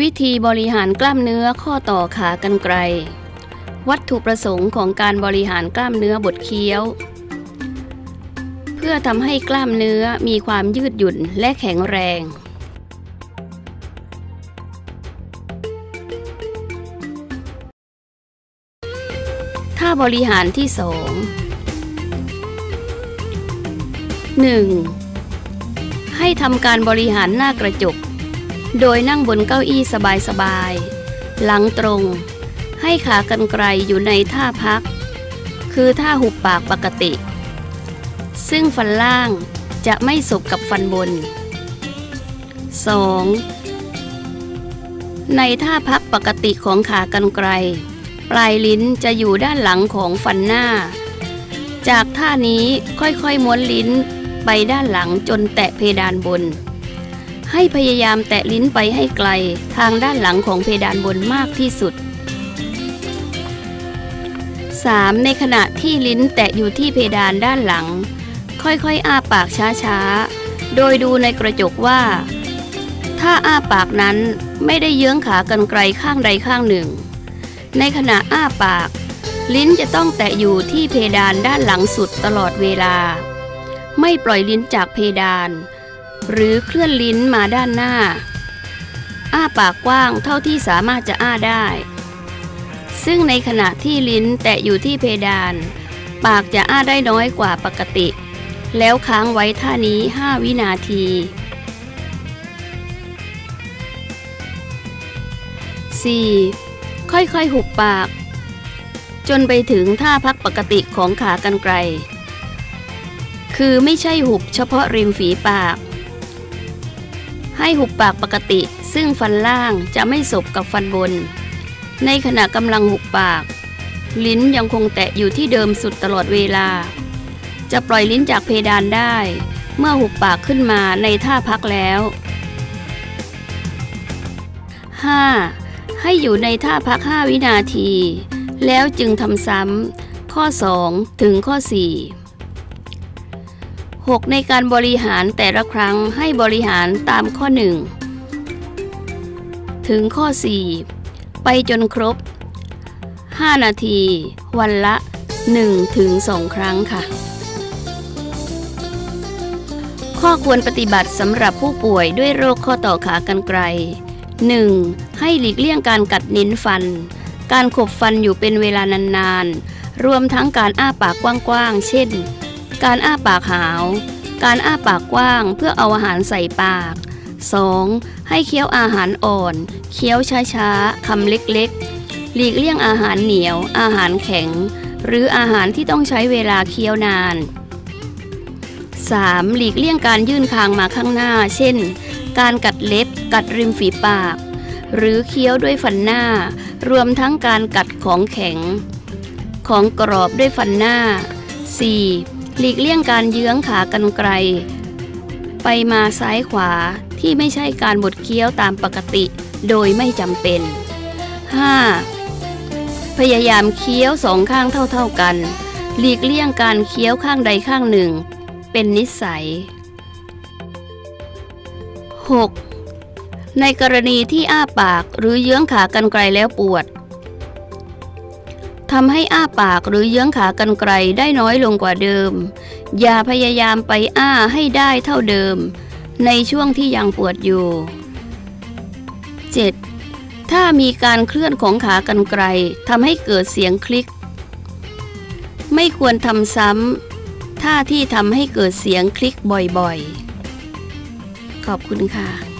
วิธีบริหารกล้ามเนื้อข้อต่อขากรรไกร วัตถุประสงค์ของการบริหารกล้ามเนื้อบดเคี้ยว เพื่อทำให้กล้ามเนื้อมีความยืดหยุ่นและแข็งแรง ท่าบริหารที่สอง 1. ให้ทำการบริหารหน้ากระจก โดยนั่งบนเก้าอี้สบายๆ หลังตรง ให้ขากรรไกรอยู่ในท่าพัก คือท่าหุบปากปกติ ซึ่งฟันล่างจะไม่สบกับฟันบน 2. ในท่าพักปกติของขากรรไกร ปลายลิ้นจะอยู่ด้านหลังของฟันหน้า จากท่านี้ค่อยๆม้วนลิ้นไปด้านหลังจนแตะเพดานบน ให้พยายามแตะลิ้นไปให้ไกลทางด้านหลังของเพดานบนมากที่สุด 3. ในขณะที่ลิ้นแตะอยู่ที่เพดานด้านหลัง ค่อยๆ อ้าปากช้าๆ โดยดูในกระจกว่า ถ้าอ้าปากนั้นไม่ได้เยื้องขากันไกลข้างใดข้างหนึ่ง ในขณะอ้าปาก ลิ้นจะต้องแตะอยู่ที่เพดานด้านหลังสุดตลอดเวลา ไม่ปล่อยลิ้นจากเพดาน หรือเคลื่อนลิ้นมาด้านหน้า อ้าปากกว้างเท่าที่สามารถจะอ้าได้ ซึ่งในขณะที่ลิ้นแตะอยู่ที่เพดาน ปากจะอ้าได้น้อยกว่าปกติ แล้วค้างไว้ท่านี้ 5 วินาที 4. ค่อยๆ หุบปาก จนไปถึงท่าพักปกติของขากรรไกรคือไม่ใช่หุบเฉพาะริมฝีปาก ให้หุบปากปกติ ซึ่งฟันล่างจะไม่สบกับฟันบน ในขณะกำลังหุบปาก ลิ้นยังคงแตะอยู่ที่เดิมสุดตลอดเวลา จะปล่อยลิ้นจากเพดานได้ เมื่อหุบปากขึ้นมาในท่าพักแล้ว 5. ให้อยู่ในท่าพัก 5 วินาที แล้วจึงทำซ้ำข้อ 2 ถึงข้อ 4 6. ในการบริหารแต่ละครั้งให้บริหารตามข้อ 1 ถึงข้อ 4 ไปจนครบ 5 นาที วันละ1ถึงครั้งค่ะ ข้อควรปฏิบัติสำหรับผู้ป่วยด้วยโรคข้อต่อขากรรไกร 1. ให้หลีกเลี่ยงการกัดนิ้นฟัน การขบฟันอยู่เป็นเวลานานๆ รวมทั้งการอ้าปากกว้างๆ เช่น การอ้าปากหาว การอ้าปากกว้างเพื่อเอาอาหารใส่ปาก 2. ให้เคี้ยวอาหารอ่อน เคี้ยวช้าๆ คำเล็กๆ หลีกเลี่ยงอาหารเหนียว อาหารแข็ง หรืออาหารที่ต้องใช้เวลาเคี้ยวนาน 3. หลีกเลี่ยงการยื่นคางมาข้างหน้า เช่น การกัดเล็บ กัดริมฝีปาก หรือเคี้ยวด้วยฟันหน้า รวมทั้งการกัดของแข็ง ของกรอบด้วยฟันหน้า 4. หลีกเลี่ยงการเยื้องขากรรไกรไปมาซ้ายขวาที่ไม่ใช่การบดเคี้ยวตามปกติโดยไม่จำเป็น 5. พยายามเคี้ยวสองข้างเท่าๆกัน หลีกเลี่ยงการเคี้ยวข้างใดข้างหนึ่ง เป็นนิสัย 6. ในกรณีที่อ้าปากหรือเยื้องขากรรไกรแล้วปวด ทำให้อ้าปากหรือเยื้องขากรรไกรได้น้อยลงกว่าเดิม อย่าพยายามไปอ้าให้ได้เท่าเดิม ในช่วงที่ยังปวดอยู่ 7. ถ้ามีการเคลื่อนของขากรรไกรทำให้เกิดเสียงคลิก ไม่ควรทำซ้ำท่าที่ทำให้เกิดเสียงคลิกบ่อยๆ ขอบคุณค่ะ